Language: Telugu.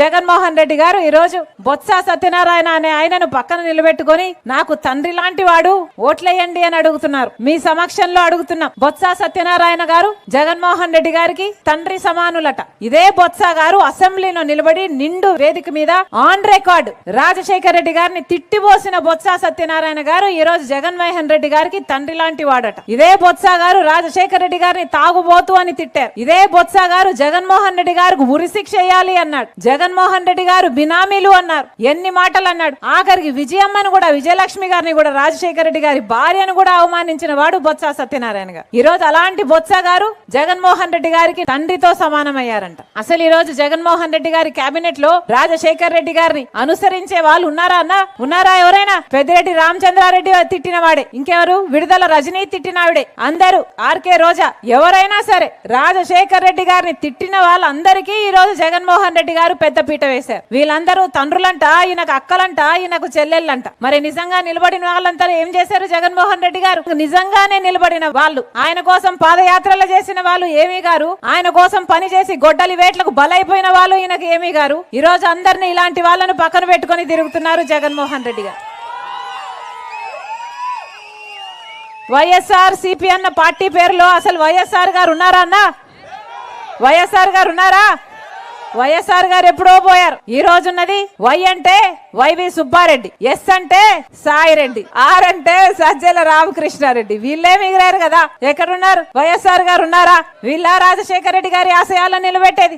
జగన్మోహన్ రెడ్డి గారు ఈ రోజు బొత్స సత్యనారాయణ అనే ఆయనను పక్కన నిలబెట్టుకొని నాకు తండ్రి లాంటి వాడు ఓట్లేయండి అని అడుగుతున్నారు. మీ సమక్షంలో అడుగుతున్నాం బొత్స సత్యనారాయణ గారు జగన్మోహన్ రెడ్డి గారికి తండ్రి సమానులట. ఇదే బొత్స గారు అసెంబ్లీలో నిలబడి నిండు వేదిక మీద ఆన్ రికార్డ్ రాజశేఖర్ రెడ్డి గారిని తిట్టిపోసిన బొత్స సత్యనారాయణ గారు ఈ రోజు జగన్మోహన్ రెడ్డి గారికి తండ్రి లాంటి వాడట. ఇదే బొత్స గారు రాజశేఖర్ రెడ్డి గారిని తాగుబోతు అని తిట్టారు. ఇదే బొత్స గారు జగన్మోహన్ రెడ్డి గారికి ఉరిశిక్ష వేయాలి అన్నాడు. జగన్మోహన్ రెడ్డి గారు బినామీలు అన్నారు. ఎన్ని మాటలు అన్నాడు. ఆఖరికి విజయమ్మను కూడా విజయలక్ష్మి గారిని కూడా రాజశేఖర రెడ్డి గారి భార్యను కూడా అవమానించిన వాడు బొత్స సత్యనారాయణ గారు. ఈ రోజు అలాంటి బొత్స గారు జగన్మోహన్ రెడ్డి గారికి తండ్రితో సమానమయ్యారంట. అసలు ఈ రోజు జగన్మోహన్ రెడ్డి గారి కేబినెట్లో రాజశేఖర్ రెడ్డి గారిని అనుసరించే వాళ్ళు ఉన్నారా అన్న? ఉన్నారా ఎవరైనా? పెద్దిరెడ్డి రామచంద్రారెడ్డి తిట్టిన వాడే ఇంకెవరు? విడుదల రజనీ తిట్టినావిడే. అందరూ ఆర్కే రోజా ఎవరైనా సరే రాజశేఖర్ రెడ్డి గారిని తిట్టిన వాళ్ళందరికీ ఈ రోజు జగన్మోహన్ రెడ్డి గారు పెద్ద పీట వేశారు. వీళ్ళందరూ తండ్రులంట ఈయనకు అక్కలంట ఈయనకు చెల్లెళ్ళంట. మరి నిజంగా నిలబడిన వాళ్ళంతా ఏం చేశారు జగన్మోహన్ రెడ్డి గారు? నిజంగానే నిలబడిన వాళ్ళు. ఆయన కోసం పాదయాత్రలు చేసిన వాళ్ళు ఏమీ గారు? ఆయన కోసం పని చేసి గొడ్డలి వేట్లకు బలైపోయిన వాళ్ళు ఈయనకు ఏమీ గారు? ఈ రోజు అందరిని ఇలాంటి వాళ్ళను పక్కన పెట్టుకొని తిరుగుతున్నారు జగన్మోహన్ రెడ్డి గారు. వైఎస్ఆర్ సిపి అన్న పార్టీ పేరులో అసలు వైఎస్ఆర్ గారు ఉన్నారా అన్న? వైఎస్ఆర్ గారు ఉన్నారా? వైఎస్ఆర్ గారు ఎప్పుడో పోయారు. ఈ రోజున్నది వై అంటే వైవి సుబ్బారెడ్డి ఎస్ అంటే సాయిరెడ్డి ఆర్ అంటే సజ్జల రామకృష్ణారెడ్డి. వీళ్ళే మిగిలారు కదా. ఎక్కడున్నారు? వైఎస్ఆర్ గారు ఉన్నారా? వీళ్ళ రాజశేఖర రెడ్డి గారి ఆశయాలను నిలబెట్టేది.